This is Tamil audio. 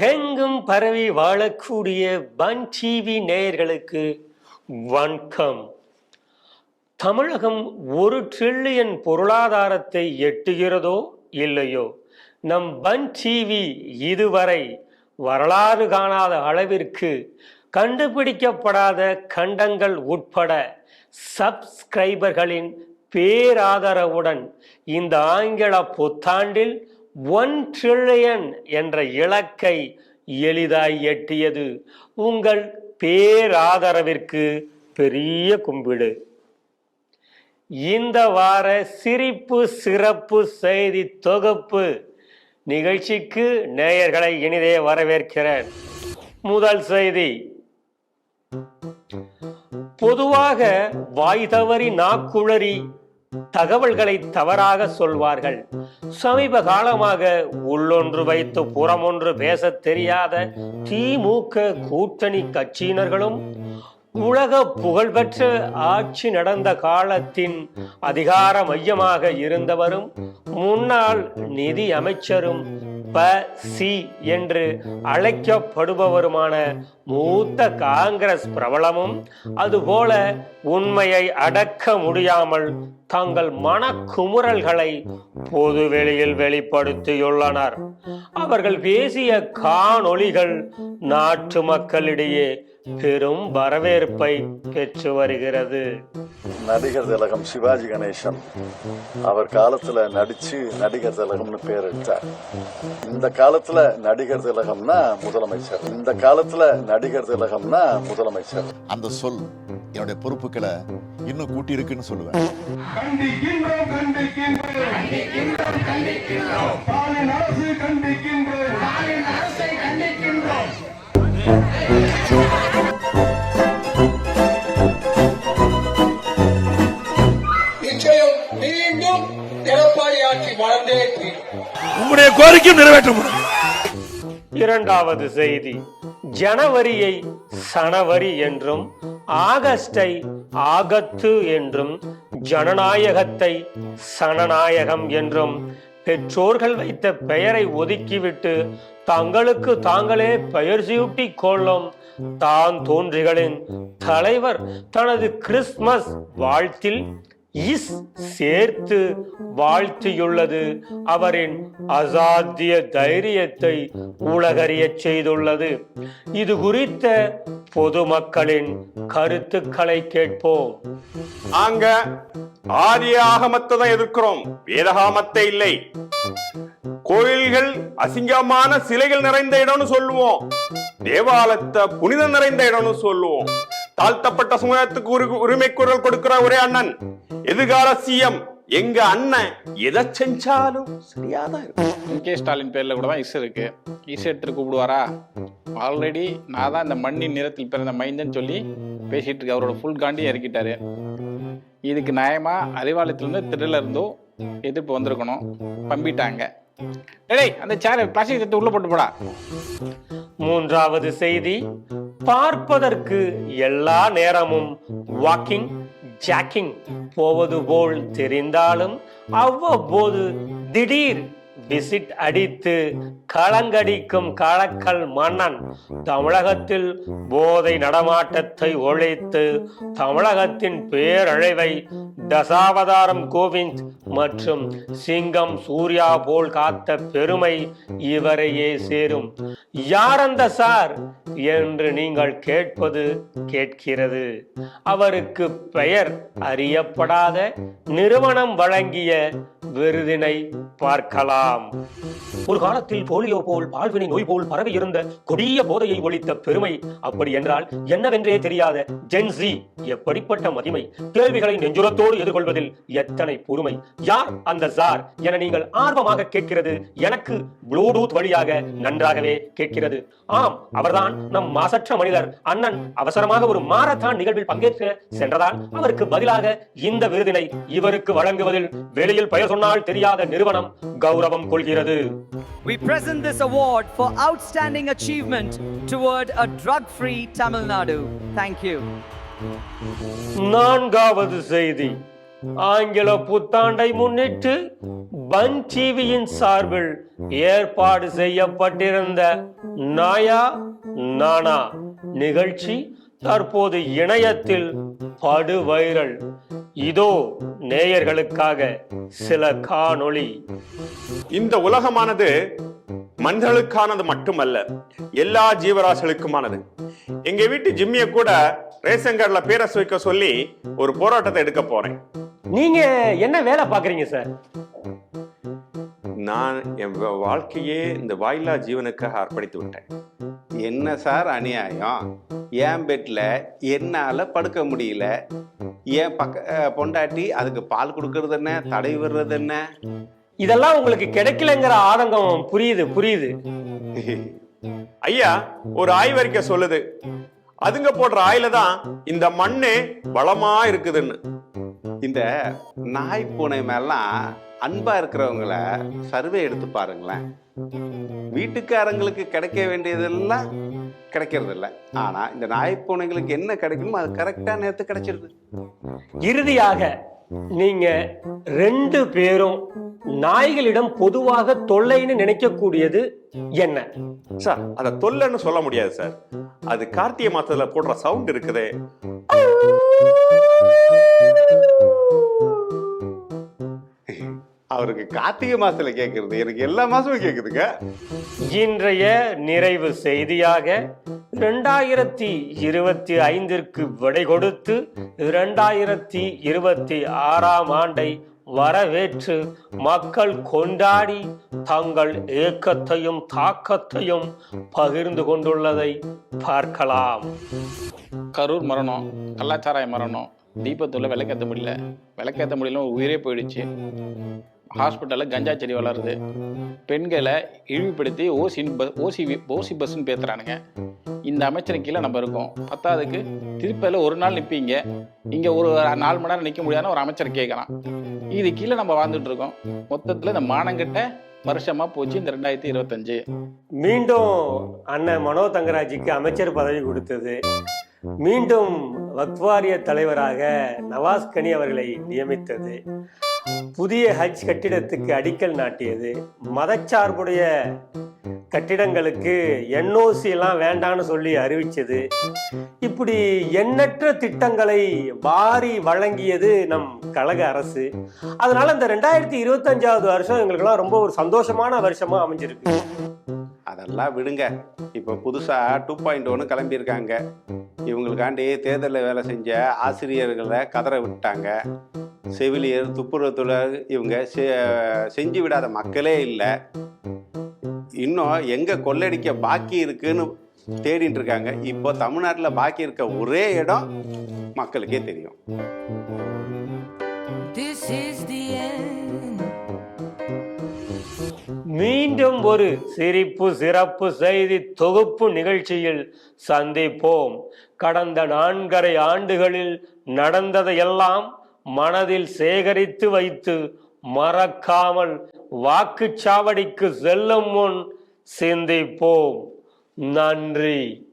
உலகெங்கும் பரவி வாழக்கூடிய பன் டிவி நேயர்களுக்கு வணக்கம். தமிழகம் ஒரு ட்ரில்லியன் பொருளாதாரத்தை எட்டுகிறதோ இல்லையோ? நம் பன் டிவி இதுவரை வரலாறு காணாத அளவிற்கு கண்டுபிடிக்கப்படாத கண்டங்கள் உட்பட சப்ஸ்கிரைபர்களின் பேராதரவுடன் இந்த ஆங்கில புத்தாண்டில் ஒன் ட்ரில்லியன் என்ற இலக்கை எளிதாய் எட்டியது. உங்கள் பேராதரவிற்கு பெரிய கும்பிடு. இந்த வார சிரிப்பு சிறப்பு செய்தி தொகுப்பு நிகழ்ச்சிக்கு நேயர்களை இனிதே வரவேற்கிறேன். முதல் செய்தி. பொதுவாக வாய் தவறி நாக்குழறி தகவல்களை தவறாக சொல்வார்கள். சமீப காலமாக உள்ளொன்று வைத்து புறமொன்று பேசத் தெரியாத திமுக கூட்டணி கட்சியினர்களும் உலக புகழ்பெற்ற ஆட்சி நடந்த காலத்தின் அதிகார மையமாக இருந்தவரும் முன்னாள் நிதி அமைச்சரும் ப. சி. என்று அழைக்கப்படுபவருமான மூத்த காங்கிரஸ் பிரபலமும் அதுபோல உண்மையை அடக்க முடியாமல் தங்கள் மனக்குமுறல்களை பொதுவெளியில் வெளிப்படுத்தியுள்ளனர். அவர்கள் பேசிய காணொளிகள் நாட்டு மக்களிடையே பெரும் வரவேற்பை பெற்று வருகிறது. நடிகர் திலகம் சிவாஜி கணேசன் அவர் காலத்துல நடிச்சு நடிகர் திலகம்னு பேர் எடுத்தார் இந்த காலத்துல நடிகர் திலகம்னா முதலமைச்சர். இந்த காலத்துல நடிகர் திலகம்னா முதலமைச்சர். அந்த சொல் என்னுடைய பொறுப்புகளை இன்னும் கூட்டி இருக்குன்னு சொல்லுவேன். கண்டிக்கின்றோம் கண்டிக்கின்றோம். அரசு கண்டிக்கின்றோம். நிச்சயம் மீண்டும் எடப்பாடி ஆட்சி வளர்ந்தே தீரும். உங்களுடைய கோரிக்கையும் நிறைவேற்றப்படும் இரண்டாவது செய்தி. ஜனவரியை சனவரி என்றும் ஆகஸ்டை ஆகத்து என்றும் ஜனநாயகத்தை சனநாயகம் என்றும் பெற்றோர்கள் வைத்த பெயரை ஒதுக்கிவிட்டு தங்களுக்கு தாங்களே பெயர் சியூட்டி கொள்ளும் தான் தோன்றிகளின் தலைவர் தனது கிறிஸ்துமஸ் வாழ்த்தில் இஸ் சேர்த்து வாழ்த்தியுள்ளது. அவரின் அசாத்திய தைரியத்தை உலகறிய செய்துள்ளது. இது குறித்த பொதுமக்களின் கருத்துக்களை கேட்போம். நாங்க ஆரிய ஆகமத்தை தான் எதிர்க்கிறோம். வேதகாமத்தை இல்லை. கோயில்கள் அசிங்கமான சிலைகள் நிறைந்த இடம்னு சொல்லுவோம். தேவாலயத்தை புனிதம் நிறைந்த இடம்னு சொல்லுவோம். தாழ்த்தப்பட்ட சமூகத்துக்கு உரிமை குரல் கொடுக்கிற ஒரே அண்ணன். எதிர்கால சிஎம் எங்க அண்ணன் எதை செஞ்சாலும் சரியாதான் இருக்கும். கே ஸ்டாலின் பேர்ல கூட தான் இஸ் இருக்கு. இஸ் எடுத்துட்டு கூப்பிடுவாரா? ஆல்ரெடி நான் தான் இந்த மண்ணின் நிறத்தில் பிறந்த மைந்தன் சொல்லி பேசிட்டு இருக்கு அவரோட ஃபுல் காண்டி இறக்கிட்டாரு. இதுக்கு நியாயமா அறிவாலயத்திலிருந்து திருல இருந்தோ எதிர்ப்பு வந்திருக்கணும். பம்பிட்டாங்க. டேய் அந்த சேர் பிளாஸ்டிக் தட்டு உள்ள போட்டு போடா. மூன்றாவது செய்தி பார்ப்பதற்கு எல்லா நேரமும் வாக்கிங் ஜாக்கிங் போவது போல் தெரிந்தாலும் அவ்வப்போது திடீர் விசிட் அடித்து களங்கடிக்கும் களக்கல் மன்னன் தமிழகத்தில் போதை நடமாட்டத்தை ஒழித்து தமிழகத்தின் பேரழிவை தசாவதாரம் கோவிந்த் மற்றும் சிங்கம் சூர்யா போல் காத்த பெருமை இவரையே சேரும். யார் அந்த சார்? என்று நீங்கள் கேட்பது கேட்கிறது. அவருக்கு பெயர் அறியப்படாத நிறுவனம் வழங்கிய விருதினை பார்க்கலாம். ஒரு காலத்தில் போலியோ போல் பால்வினை நோய் போல் பரவி இருந்த கொடிய போதையை ஒழித்த பெருமை அப்படி என்றால் என்னவென்றே தெரியாத ஜென்சி எப்படிப்பட்ட மதிமை கேள்விகளை நெஞ்சுரத்தோடு எதிர்கொள்வதில் எத்தனை பொறுமை? யார் அந்த சார் என நீங்கள் ஆர்வமாக கேட்கிறது? எனக்கு ப்ளூடூத் வழியாக நன்றாகவே கேட்கிறது. ஆம் அவர்தான் நம் மாசற்ற மனிதர். அண்ணன் அவசரமாக ஒரு மாரத்தான் நிகழ்வில் பங்கேற்க சென்றதால் அவருக்கு பதிலாக இந்த விருதினை இவருக்கு வழங்குவதில் வெளியில் பெயர் சொன்னால் தெரியாத நிறுவனம் கௌரவம் கொள்கிறது We present this award for outstanding achievement toward a drug-free Tamil Nadu. Thank you. நான்காவது செய்தி ஆங்கில புத்தாண்டை முன்னிட்டு பன் டிவியின் சார்பில் ஏற்பாடு செய்யப்பட்டிருந்த நாயா நானா நிகழ்ச்சி தற்போது இணையத்தில் படு வைரல் இதோ நேயர்களுக்காக சில காணொளி. இந்த உலகமானது மனிதர்களுக்கானது மட்டுமல்ல எல்லா ஜீவராசிகளுக்குமானது. எங்க வீட்டு ஜிம்மிய கூட ரேஷன் கார்டுல பேரை வைக்க சொல்லி ஒரு போராட்டத்தை எடுக்க போறேன். நீங்க என்ன வேலை பாக்குறீங்க சார்? நான் என் வாழ்க்கையே இந்த வாயிலா ஜீவனுக்காக அர்ப்பணித்து விட்டேன். என்ன சார் அநியாயம்? என் பெட்ல என்னால படுக்க முடியல. என் பக்க பொண்டாட்டி அதுக்கு பால் கொடுக்கறது என்ன? தடை விடுறது என்ன? இதெல்லாம் உங்களுக்கு கிடைக்கலங்கிற ஆதங்கம். புரியுது புரியுது. ஐயா ஒரு ஆய்வறிக்கை சொல்லுது. அதுங்க போடுற ஆயில தான் இந்த மண்ணே வளமா இருக்குதுன்னு. இந்த நாய் பூனை மேலாம் அன்பா இருக்கிறவங்கள சர்வே எடுத்து பாருங்களேன். வீட்டுக்காரங்களுக்கு கிடைக்க வேண்டியதெல்லாம் கிடைக்கிறது இல்லை ஆனா இந்த நாய் பூனைங்களுக்கு என்ன கிடைக்கணுமோ அது கரெக்டா நேரத்து கிடைச்சிருது. இறுதியாக நீங்க ரெண்டு பேரும் நாய்களிடம் பொதுவாக தொல்லைன்னு நினைக்கக்கூடியது என்ன? சார் அத தொல்லைன்னு சொல்ல முடியாது சார். அது கார்த்திகை மாசத்துல போடுற சவுண்ட் இருக்குதே. அவருக்கு கார்த்திகை மாசத்துல கேக்குறது. எனக்கு எல்லா மாசமும் கேக்குதுங்க. இன்றைய நிறைவு செய்தியாக இரண்டாயிரத்தி இருபத்தி ஐந்திற்கு விடை கொடுத்து இரண்டாயிரத்தி இருபத்தி ஆறாம் ஆண்டை வரவேற்று மக்கள் கொண்டாடி தங்கள் ஏக்கத்தையும் தாக்கத்தையும் பகிர்ந்து கொண்டுள்ளதை பார்க்கலாம். கரூர் மரணம் கள்ளச்சாராய மரணம் தீபத்துல விளக்கேற்ற முடியல. விளக்கேற்ற முடியல உயிரே போயிடுச்சு. ஹாஸ்பிட்டலில் கஞ்சா செடி வளருது. பெண்களை இழிவுபடுத்தி ஓசி ஓசி ஓசி பஸ்ன்னு பேத்துறானுங்க. இந்த அமைச்சர் கீழே நம்ம இருக்கோம். பத்தாவதுக்கு திருப்பியில் ஒரு நாள் நிற்பீங்க இங்கே ஒரு நாலு மணி நேரம் நிற்க முடியாதுன்னு ஒரு அமைச்சர் கேட்கலாம். இது கீழே நம்ம வாழ்ந்துட்டு இருக்கோம். மொத்தத்தில் இந்த மானங்கிட்ட வருஷமா போச்சு இந்த ரெண்டாயிரத்தி இருபத்தஞ்சு. மீண்டும் அண்ணன் மனோ தங்கராஜுக்கு அமைச்சர் பதவி கொடுத்தது. மீண்டும் வக்வாரிய தலைவராக நவாஸ் கனி அவர்களை நியமித்தது. புதிய ஹஜ் கட்டிடத்துக்கு அடிக்கல் நாட்டியது. மதச்சார்புடைய கட்டிடங்களுக்கு என்ஓசி எல்லாம் வேண்டான்னு சொல்லி அறிவிச்சது. இப்படி எண்ணற்ற திட்டங்களை வாரி வழங்கியது நம் கழக அரசு. அதனால இந்த ரெண்டாயிரத்தி இருபத்தஞ்சாவது வருஷம் எங்களுக்கெல்லாம் ரொம்ப ஒரு சந்தோஷமான வருஷமா அமைஞ்சிருக்கு. அதெல்லாம் விடுங்க. இப்போ புதுசா டூ பாயிண்ட் ஒன்று கிளம்பியிருக்காங்க. இவங்களுக்காண்டி தேர்தலில் வேலை செஞ்ச ஆசிரியர்களை கதற விட்டாங்க. செவிலியர் துப்புரவு தொழிலாளர் இவங்க செ- செஞ்சு விடாத மக்களே இல்லை. இன்னும் எங்க கொள்ளடிக்க பாக்கி இருக்குன்னு தேடிட்டு இருக்காங்க. இப்போ தமிழ்நாட்டில் பாக்கி இருக்க ஒரே இடம் மக்களுக்கே தெரியும். மீண்டும் ஒரு சிரிப்பு சிறப்பு செய்தி தொகுப்பு நிகழ்ச்சியில் சந்திப்போம். கடந்த நான்கரை ஆண்டுகளில் நடந்ததையெல்லாம் மனதில் சேகரித்து வைத்து மறக்காமல் வாக்குச்சாவடிக்கு செல்லும் முன் சிந்திப்போம். நன்றி.